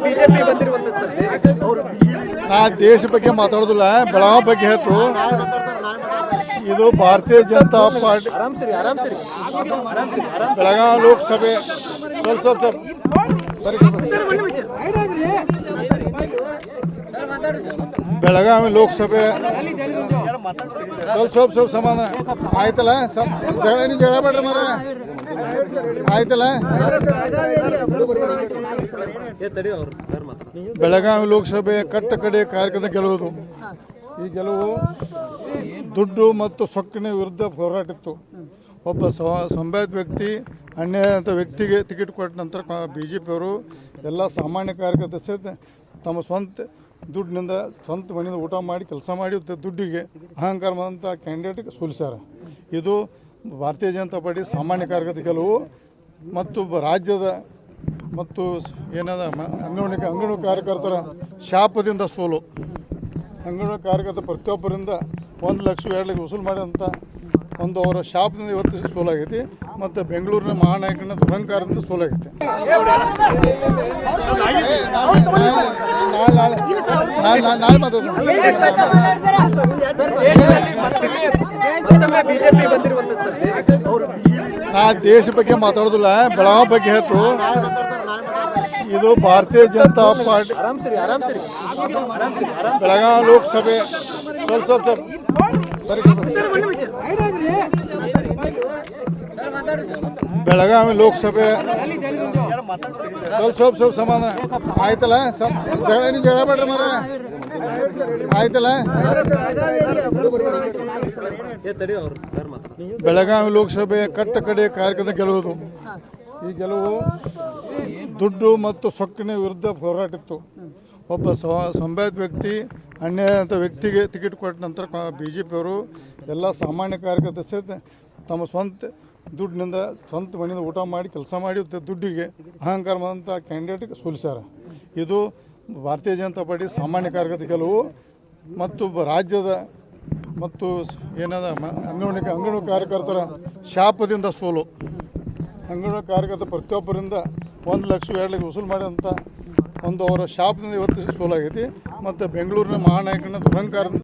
BJP ಬಂದಿರುವಂತದ್ದು sir ನಾ ದೇಶ ಬಗ್ಗೆ ಮಾತಾಡೋದಿಲ್ಲ ಬೆಳಗಾವಿ ಬಗ್ಗೆ ಹೇಳ್ತು ಇದು ಭಾರತೀಯ ಜನತಾ ಪಾರ್ಟಿ ಆರಾಮ್ ಸರಿ ಆರಾಮ್ ಸರಿ ಆರಾಮ್ ಸರಿ ಆರಾಮ್ ಬೆಳಗಾವಿ ಲೋಕಸಭೆ ಸ್ವಲ್ಪ ಸ್ವಲ್ಪ ಸ್ವಲ್ಪ ಬರೀ ಬೆಳಗಾವಿ ಲೋಕಸಭೆ ಸ್ವಲ್ಪ ಸ್ವಲ್ಪ ಸ್ವಲ್ಪ ಸಮಾಧಾನ. ಆಯ್ತಲ್ಲ? ಸ್ವಲ್ಪ ಜಗಳ ನೀವು ಜಗಳ ಬೇಡ್ರಿ ಮರ ಆಯ್ತಲ್ಲ? ಬೆಳಗಾವಿ ಲೋಕಸಭೆ ಕಟ್ಟ ಕಡೆ ಕಾರ್ಯಕ್ರಮ ಗೆಲ್ಲುವುದು ಈ ಗೆಲುವು ದುಡ್ಡು ಮತ್ತು ಸೊಕ್ಕಿನ ವಿರುದ್ಧ ಹೋರಾಟ ಇತ್ತು ಒಬ್ಬ ಸಂಭಾವ್ಯ ವ್ಯಕ್ತಿ ಅನ್ಯಾಯ ವ್ಯಕ್ತಿಗೆ ಟಿಕೆಟ್ ಕೊಟ್ಟ ನಂತರ ಬಿ ಜೆ ಪಿಯವರು ಎಲ್ಲ ಸಾಮಾನ್ಯ ಕಾರ್ಯಕರ್ತ ತಮ್ಮ ಸ್ವಂತ ದುಡ್ಡಿನಿಂದ ಸ್ವಂತ ಮನೆಯಿಂದ ಊಟ ಮಾಡಿ ಕೆಲಸ ಮಾಡಿ ದುಡ್ಡಿಗೆ ಅಹಂಕಾರ ಮಾಡಿದಂಥ ಕ್ಯಾಂಡಿಡೇಟ್ಗೆ ಸೋಲಿಸ್ಯಾರ ಇದು ಭಾರತೀಯ ಜನತಾ ಪಾರ್ಟಿ ಸಾಮಾನ್ಯ ಕಾರ್ಯಕರ್ತ ಗೆಲುವು ಮತ್ತು ರಾಜ್ಯದ ಮತ್ತು ಏನದ ಅಂಗನವಾಡಿ ಅಂಗನವಾಡಿ ಕಾರ್ಯಕರ್ತರ ಶಾಪದಿಂದ ಸೋಲು ಅಂಗನವಾಡಿ ಕಾರ್ಯಕರ್ತ ಪ್ರತಿಯೊಬ್ಬರಿಂದ ಒಂದು ಲಕ್ಷ ಎರಡು ಲಕ್ಷ ವಸೂಲು ಮಾಡಿದಂಥ ಒಂದು ಅವರ ಶಾಪದಿಂದ ಇವತ್ತು ಸೋಲಾಗೈತಿ ಮತ್ತು ಬೆಂಗಳೂರಿನ ಮಹಾನಾಯಕನ ದುರಂಕಾರದಿಂದ ಸೋಲಾಗೈತಿ ನಾಳೆ ನಾಳೆ ನಾಳೆ ನಾಳೆ ನಾಳೆ ಮಾತಾಡೋದು ದೇಶದಲ್ಲಿ ಮತ್ತೊಮ್ಮೆ ಮತ್ತೊಮ್ಮೆ ಬಿಜೆಪಿ ಬಂದಿರುವಂತದ್ದು ಸರ್ ನಾ ದೇಶ ಬಗ್ಗೆ ಮಾತಾಡೋದಿಲ್ಲ ಬೆಳಗಾವಿ ಬಗ್ಗೆ ಹೇಳ್ತು ಇದು ಭಾರತೀಯ ಜನತಾ ಪಾರ್ಟಿ ಆರಾಮ್ ಸರಿ ಆರಾಮ್ ಸರಿ ಆರಾಮ್ ಸರಿ ಆರಾಮ್ ಬೆಳಗಾವಿ ಲೋಕಸಭೆ ಸ್ವಲ್ಪ ಸ್ವಲ್ಪ ಸ್ವಲ್ಪ ಬರೀ ಬೆಳಗಾವಿ ಲೋಕಸಭೆ ಸ್ವಲ್ಪ ಸ್ವಲ್ಪ ಸ್ವಲ್ಪ ಸಮಾಧಾನ ಆಯ್ತಲ್ಲ? ಸ್ವಲ್ಪ ಜಗಳ ಜಗಳ ಬೇಡ್ರಿ ಮರ ಆಯ್ತಲ್ಲ? ಬೆಳಗಾವಿ ಲೋಕಸಭೆ ಕಟ್ಟ ಕಡೆ ಕಾರ್ಯಕ್ರಮ ಗೆಲುವುದು. ಈ ಗೆಲುವು ದುಡ್ಡು ಮತ್ತು ಸೊಕ್ಕಿನ ವಿರುದ್ಧ ಹೋರಾಟ ಇತ್ತು. ಒಬ್ಬ ಸಂಭಾವ್ಯ ವ್ಯಕ್ತಿ ಅನ್ಯಾಯ ಅಂತ ವ್ಯಕ್ತಿಗೆ ಟಿಕೆಟ್ ಕೊಟ್ಟ ನಂತರ ಬಿ ಜೆ ಪಿಯವರು ಎಲ್ಲ ಸಾಮಾನ್ಯ ಕಾರ್ಯಕರ್ತ ಸಹಿತ ತಮ್ಮ ಸ್ವಂತ ದುಡ್ಡಿನಿಂದ ಸ್ವಂತ ಮನೆಯಿಂದ ಊಟ ಮಾಡಿ ಕೆಲಸ ಮಾಡಿ ದುಡ್ಡಿಗೆ ಅಹಂಕಾರ ಮಾಡಿದಂಥ ಕ್ಯಾಂಡಿಡೇಟ್ಗೆ ಸೋಲಿಸ್ಯಾರ. ಇದು ಭಾರತೀಯ ಜನತಾ ಪಾರ್ಟಿ ಸಾಮಾನ್ಯ ಕಾರ್ಯಕರ್ತ ಗೆಲುವು ಮತ್ತು ರಾಜ್ಯದ ಮತ್ತು ಏನದ ಅಂಗನವಾಡಿ ಅಂಗನವಾಡಿ ಕಾರ್ಯಕರ್ತರ ಶಾಪದಿಂದ ಸೋಲು. ಅಂಗನವಾಡಿ ಕಾರ್ಯಕರ್ತ ಪ್ರತಿಯೊಬ್ಬರಿಂದ ಒಂದು ಲಕ್ಷ, ಎರಡು ಲಕ್ಷ ವಸೂಲು ಮಾಡಿದಂಥ ಒಂದು ಅವರ ಶಾಪದಿಂದ ಇವತ್ತು ಸೋಲಾಗೈತಿ. ಮತ್ತು ಬೆಂಗಳೂರಿನ ಮಹಾನಾಯಕನ ದುರಂಕಾರದಿಂದ